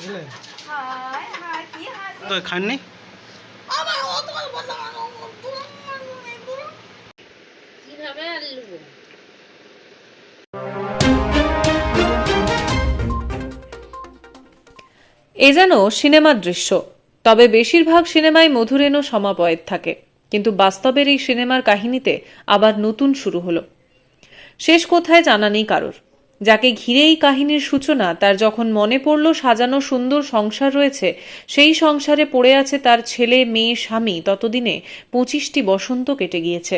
বুঝলে? তো খাননি? কীভাবে আর লুবো এ যেন সিনেমার দৃশ্য। তবে বেশিরভাগ সিনেমায় মধুরেণু সমাপয়েত থাকে। কিন্তু বাস্তবের এই সিনেমার কাহিনীতে আবার নতুন শুরু হলো। শেষ কোথায় জানা নেই কারোর। যাকে ঘিরে এই কাহিনীর সূচনা, তার যখন মনে পড়ল সাজানো সুন্দর সংসার রয়েছে, সেই সংসারে পড়ে আছে তার ছেলে, মেয়ে, স্বামী। ততদিনে পঁচিশটি বসন্ত কেটে গিয়েছে।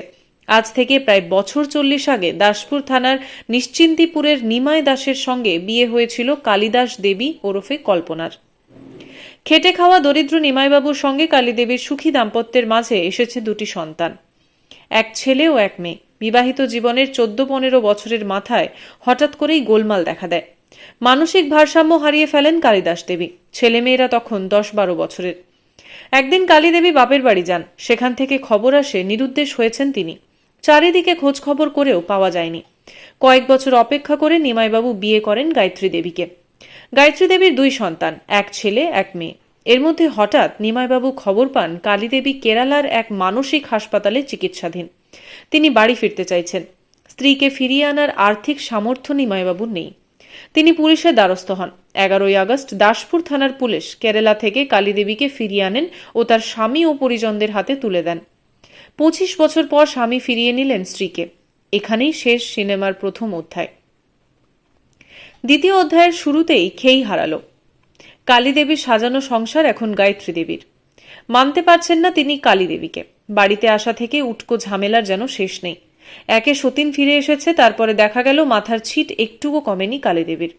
আজ থেকে প্রায় বছর চল্লিশ আগে দাসপুর থানার নিশ্চিন্তিপুরের নিমাই দাসের সঙ্গে বিয়ে হয়েছিল কালিদাস দেবী ওরফে কল্পনার। খেটে খাওয়া দরিদ্র নিমাইবাবুর সঙ্গে কালীদেবীর সুখী দাম্পত্যের মাঝে এসেছে দুটি সন্তান, এক ছেলে ও এক মেয়ে। বিবাহিত জীবনের চোদ্দ পনেরো বছরের মাথায় হঠাৎ করেই গোলমাল দেখা দেয়। মানসিক ভারসাম্য হারিয়ে ফেলেন কালিদাস দেবী। ছেলেমেয়েরা তখন দশ বারো বছরের। একদিন কালীদেবী বাপের বাড়ি যান। সেখান থেকে খবর আসে নিরুদ্দেশ হয়েছেন তিনি। চারিদিকে খোঁজ খবর করেও পাওয়া যায়নি। কয়েক বছর অপেক্ষা করে নিমাইবাবু বিয়ে করেন গায়ত্রী দেবীকে। গায়ত্রী দেবীর দুই সন্তান, এক ছেলে, এক মেয়ে। এর মধ্যে হঠাৎ নিমাইবাবু খবর পান কালীদেবী কেরালার এক মানসিক হাসপাতালে চিকিৎসাধীন। তিনি বাড়ি ফিরতে চাইছেন। স্ত্রীকে ফিরিয়ে আনার আর্থিক সামর্থ্য নিমাইবাবুর নেই। তিনি পুলিশের দ্বারস্থ হন। এগারোই আগস্ট দাসপুর থানার পুলিশ কেরালা থেকে কালীদেবীকে ফিরিয়ে আনেন ও তার স্বামী ও পরিজনদের হাতে তুলে দেন। পঁচিশ বছর পর স্বামী ফিরিয়ে নিলেন স্ত্রীকে। এখানেই শেষ সিনেমার প্রথম অধ্যায়। দ্বিতীয় অধ্যায়ের শুরুতেই খেই হারালো। কালীদেবীর সাজানো সংসার এখন গায়ত্রী দেবীর। মানতে পারছেন না তিনি কালী দেবীকে বাড়িতে আসা থেকে উটকো ঝামেলার যেন শেষ নেই। একে সতীন ফিরে এসেছে, তারপরে দেখা গেল মাথার ছিট একটুও কমেনি কালী দেবীর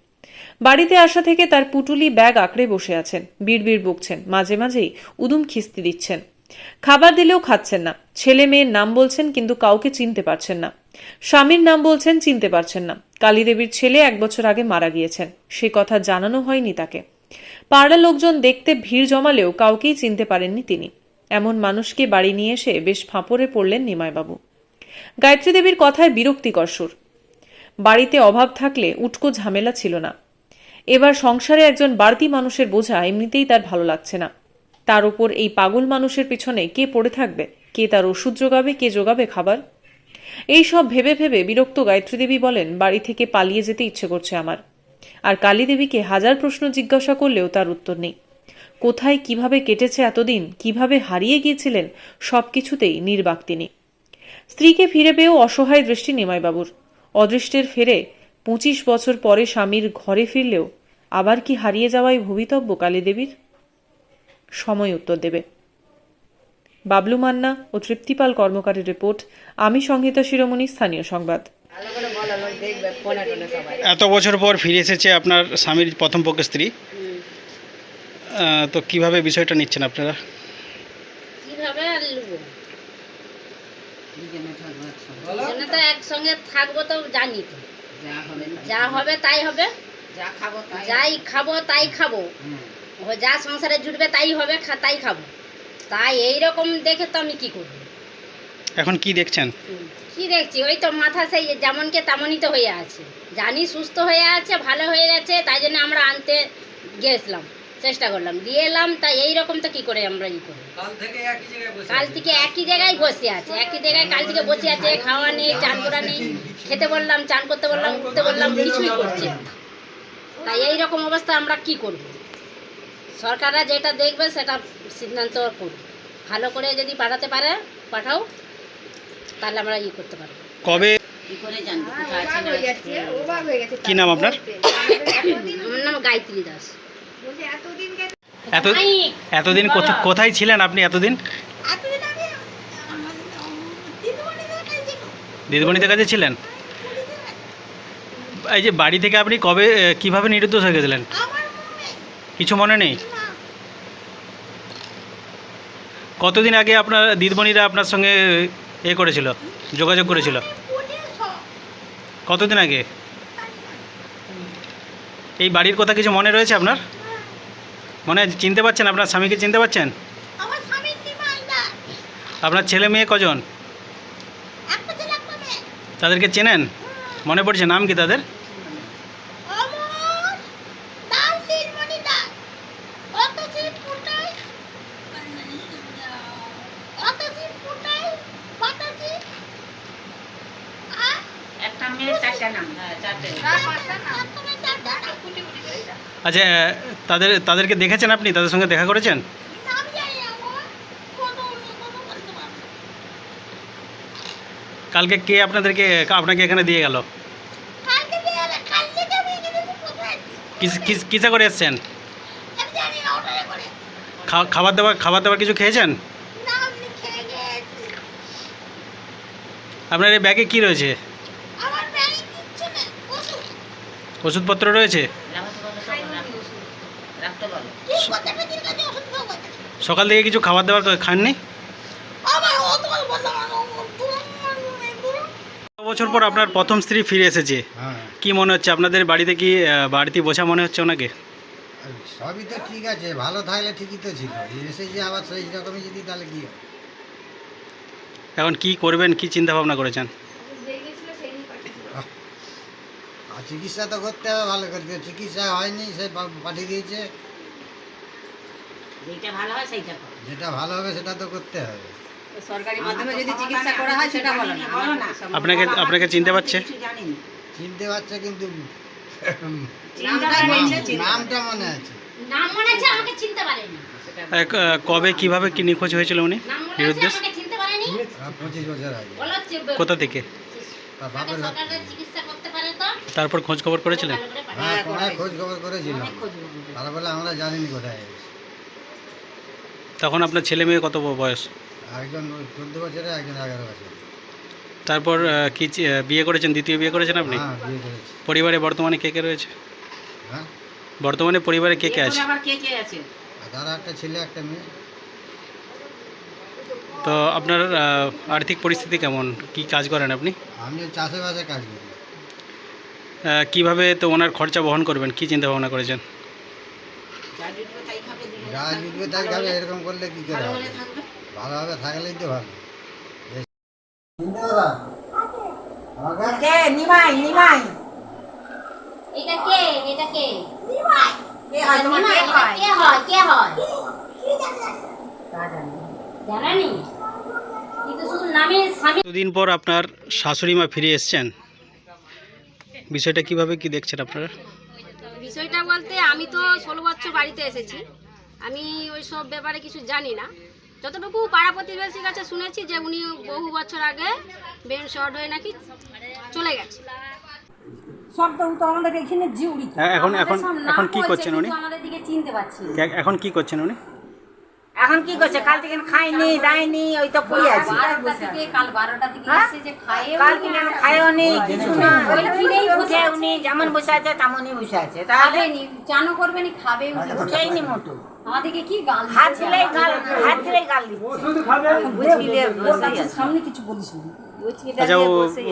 বাড়িতে আসা থেকে তার পুটুলি ব্যাগ আঁকড়ে বসে আছেন, বিড়বিড় বকছেন, মাঝে মাঝেই উদুম খিস্তি দিচ্ছেন। খাবার দিলেও খাচ্ছেন না, ছেলে মেয়ের নাম বলছেন কিন্তু কাউকে চিনতে পারছেন না। স্বামীর নাম বলছেন চিনতে পারছেন না, কালীদেবীর ছেলে এক বছর আগে মারা গিয়েছেন, সে কথা জানানো হয়নি তাকে। পাড়া লোকজন দেখতে ভিড় জমালেও কাউকেই চিনতে পারেননি তিনি। এমন মানুষকে বাড়ি নিয়ে এসে বেশ ফাঁপড়ে পড়লেন নিমাইবাবু। গায়ত্রী দেবীর কথায় বিরক্তিকর সুর বাড়িতে অভাব থাকলে উটকো ঝামেলা ছিল না। এবার সংসারে একজন বাড়তি মানুষের বোঝা এমনিতেই তার ভালো লাগছে না। তার উপর এই পাগল মানুষের পিছনে কে পড়ে থাকবে? কে তার ওষুধ যোগাবে, কে যোগাবে খাবার? এই সব ভেবে ভেবে বিরক্ত গায়ত্রী দেবী বলেন, বাড়ি থেকে পালিয়ে যেতে ইচ্ছে করছে আমার। আর কালী দেবীকে হাজার প্রশ্ন জিজ্ঞাসা করলেও তার উত্তর নেই। কোথায় কীভাবে কেটেছে এতদিন, কীভাবে হারিয়ে গিয়েছিলেন, সবকিছুতেই নির্বাক তিনি। স্ত্রীকে ফিরে পেয়েও অসহায় দৃষ্টি নিমাইবাবুর। অদৃষ্টের ফেরে পঁচিশ বছর পরে স্বামীর ঘরে ফিরলেও আবার কি হারিয়ে যাওয়াই ভবিতব্য কালী দেবীর সময় উত্তর দেবে। বাবলু মান্না ও তৃপ্তিপাল কর্মকারের রিপোর্ট, আমি সংহিতা শিরোমণি, স্থানীয় সংবাদ। এত বছর পর ফিরে এসেছে আপনার স্বামীর প্রথম পক্ষের স্ত্রী। তো কীভাবে বিষয়টা নিচ্ছেন আপনারা? কীভাবে আর তো একসঙ্গে থাকব তো জানি তো। যা হবে তাই। হবে যা খাব তাই। যাই খাব তাই খাব। ও যা সংসারে জুটবে তাই হবে তাই খাব। তাই এই রকম দেখে তো আমি কি করব? এখন কি দেখছেন? কি দেখছি? ওই তো মাথা সেই যেমনকে তেমনই তো হয়ে আছে। জানি সুস্থ হয়ে আছে ভালো হয়ে গেছে তাই জন্য আমরা আনতে গিয়েছিলাম চেষ্টা করলাম। দিয়ে এলাম তাই এই রকম তো কি করে আমরা ই করব? কাল থেকে একই জায়গায় বসে আছে। একই জায়গায় কাল থেকে বসে আছে খাওয়া নেই চান করা নেই খেতে বললাম চান করতে বললাম উঠতে বললাম কিছুই করছে তাই এই রকম অবস্থা আমরা কি করব? সরকাররা যেটা দেখবে সেটা সিদ্ধান্ত করবে ভালো করে যদি পাঠাতে পারে পাঠাও। তাহলে আমরা ই করতে পারব। কবে? কি নাম আপনার? আমার নাম গায়ত্রী দাস। এতদিন এত এতদিন কোথা- কোথায় ছিলেন আপনি এতদিন? দিদিমণিদের কাছে ছিলেন? এই যে বাড়ি থেকে আপনি কবে কীভাবে নিরুদ্দেশ হয়ে গেছিলেন? কিছু মনে নেই? কতদিন আগে আপনার দিদিমণিরা আপনার সঙ্গে এ করেছিল যোগাযোগ করেছিল। কতদিন আগে? এই বাড়ির কথা কিছু মনে রয়েছে আপনার? মনে চিনতে পারছেন আপনার স্বামীকে চিনতে পারছেন আপনার ছেলে মেয়ে কজন? তাদেরকে চেনেন? মনে পড়ছে নাম কি তাদের অমর দাস নীলমণি দাস পাঁচটা না ঢাকা কুটি কুটি করে এটা। আচ্ছা তাদের তাদেরকে দেখেছেন আপনি তাদের সঙ্গে দেখা করেছেন। কালকে কে আপনাদেরকে আপনাকে এখানে দিয়ে গেল? কিস কিস কিসে করে এসছেন খাবার দাবার খাবার দাবার কিছু খেয়েছেন না, আমি খেয়ে গেছি। আপনার এই ব্যাগে কি রয়েছে আমার ব্যাগে কিচ্ছু নেই, ওষুধ। ওষুধপত্র রয়েছে? সকাল থেকে কিছু খাবার দাবার খাননি? বছর পর আপনার প্রথম স্ত্রী ফিরে এসেছে। হ্যাঁ। কি মনে হচ্ছে? আপনাদের বাড়িতে কি বাড়িতে বাড়তি বোঝা মনে হচ্ছে ওনাকে? সবই তো ঠিক আছে ভালো থাকলে ঠিকই তো ছিল। এসে যে আবার সেই রকমই যদি তাহলে কি এখন কি করবেন কি চিন্তা ভাবনা করেছেন আহ, আর চিকিৎসা তো করতে হবে ভালো করে হবে। চিকিৎসা হয়নি সে পাঠিয়ে দিয়েছে। যেটা ভালো হয় সেইটা যেটা ভালো হবে সেটা তো করতে হবে। সরকারি মাধ্যমে যদি চিকিৎসা করা হয় সেটা বলো না। আপনাকে আপনাকে চিনতে পারছে? চিনতে পারছে কিন্তু নামটা মনে আছে। নাম মনে আছে আমাকে চিনতে পারেনি। কবে কীভাবে কি নিখোঁজ হয়েছিল উনি? নিরুদ্দেশ কোথা থেকে? চিকিৎসা তারপর খোঁজ খবর করেছিলেন। হ্যাঁ অনেক খোঁজ খবর করেছিলাম? তারা বলে আমরা জানিনি কোথায় গেছে। তখন আপনার ছেলে মেয়ে কত বয়স? একজন চোদ্দ বছরে একজন এগারো বছর তারপর আহ, কি চি- আহ, বিয়ে করেছেন? দ্বিতীয় বিয়ে করেছেন আপনি? হ্যাঁ বিয়ে করেছি। পরিবারে বর্তমানে কে কে রয়েছে? হ্যাঁ? বর্তমানে পরিবারে কে কে আছে? আবার কে কে আছে? আর তারা একটা ছেলে একটা মেয়ে। তো আপনার আহ, আর্থিক পরিস্থিতি কেমন? কি কাজ করেন আপনি? আমি চাষে বাসে কাজ করি। কীভাবে তো ওনার খরচা বহন করবেন? কি চিন্তা ভাবনা করেছেন? যা জুটবে তাই খাবে এরকম করলে কি করে হবে? ভালোভাবে থাকলেই তো ভালো। চিনতে পারা এটা কে? এটা কে? কে হয়? তোমার কে হয়? কে হয়? কে হয়? জানানি? কিন্তু শুধু নামে স্বামী দুদিন পর আপনার শাশুড়ি মা ফিরে এসছেন। বিষয়টা কীভাবে কি দেখছেন আপনারা? বিষয়টা বলতে আমি তো ষোলো বছর বাড়িতে এসেছি। আমি ওই সব ব্যাপারে কিছু জানি না। যতটুকু পাড়া প্রতিবেশীর কাছে শুনেছি যে উনি বহু বছর আগে ব্রেন শর্ট হয়ে নাকি চলে গেছে। হ্যাঁ, এখন এখন এখন কি করছেন উনি? আমাদের দিকে চিনতে পারছি এখন কি করছেন উনি? এখন কি করছে? কাল থেকে খাইনি দায়নি ওই তো পড়ে আছে। কাল বারোটা থেকে হ্যাঁ? এসে যে খায়ে কাল থেকে খায়ও নি কিছু না। ওই কিনেই বসে উনি যেমন বসে আছে তেমনই বসে আছে। তাহলে নি চানও করবে নি খাবে উঠেইনি মোটু। আমাদেরকে কি গাল হাত গাল হাত গাল বুঝিলে সামনে কিছু বলিস না। আচ্ছা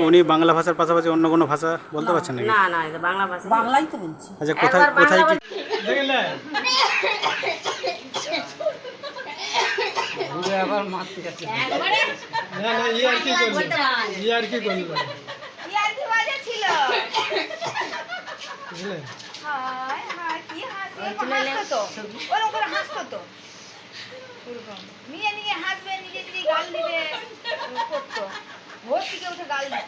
উনি বাংলা ভাষার পাশাপাশি অন্য কোনো ভাষা বলতে পারছেন নাকি? না না বাংলা ভাষা। বাংলাই তো বলছি। আচ্ছা কোথায় কি ইয়ার্কি বাজে ছিল। হায়, হায়, কি হাসি, এরকম হাসতো তো। ওরকম করে হাসতো তো। ওরকম। নিয়ে নিয়ে হাসবে নিজে নিজে গাল দিবে। করতো। ভোর থেকে উঠে গাল দিত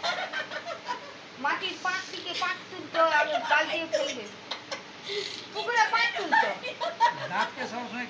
মাটির পাঁচ থেকে পাঁচ তুলতো আর গাল দিয়ে ফেলবে। পুকুরে পাঁচ তুলতো। আর কে চায় পাঁচ